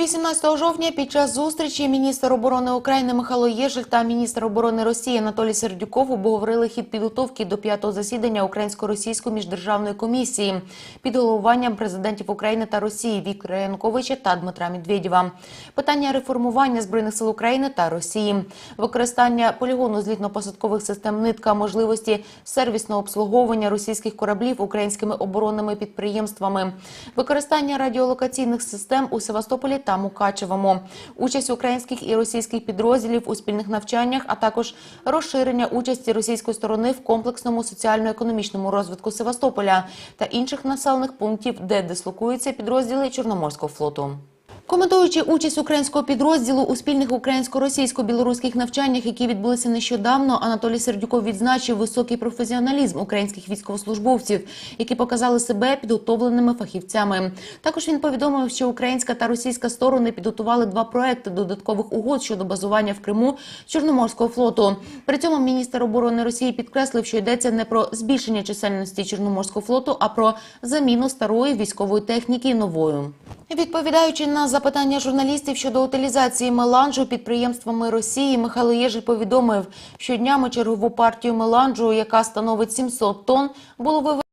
18 жовтня під час зустрічі міністр оборони України Михайло Єжель та міністр оборони Росії Анатолій Сердюков обговорили хід підготовки до п'ятого засідання українсько-російської міждержавної комісії під головуванням президентів України та Росії Віктора Януковича та Дмитра Медведєва. Питання реформування збройних сил України та Росії, використання полігону злітно-посадкових систем нитка, можливості сервісного обслуговування російських кораблів українськими оборонними підприємствами, використання радіолокаційних систем у Севастополі та Мукачевому, участь українських і російських підрозділів у спільних навчаннях, а також розширення участі російської сторони в комплексному соціально-економічному розвитку Севастополя та інших населених пунктів, де дислокуються підрозділи Чорноморського флоту. Коментуючи участь українського підрозділу у спільних українсько-російсько-білоруських навчаннях, які відбулися нещодавно, Анатолій Сердюков відзначив високий професіоналізм українських військовослужбовців, які показали себе підготовленими фахівцями. Також він повідомив, що українська та російська сторони підготували два проекти додаткових угод щодо базування в Криму Чорноморського флоту. При цьому міністр оборони Росії підкреслив, що йдеться не про збільшення чисельності Чорноморського флоту, а про заміну старої військової техніки новою. Відповідаючи на запитання журналістів щодо утилізації меланжу підприємствами Росії, Михайло Єжель повідомив, що днями чергову партію меланжу, яка становить 700 тонн, було вивезено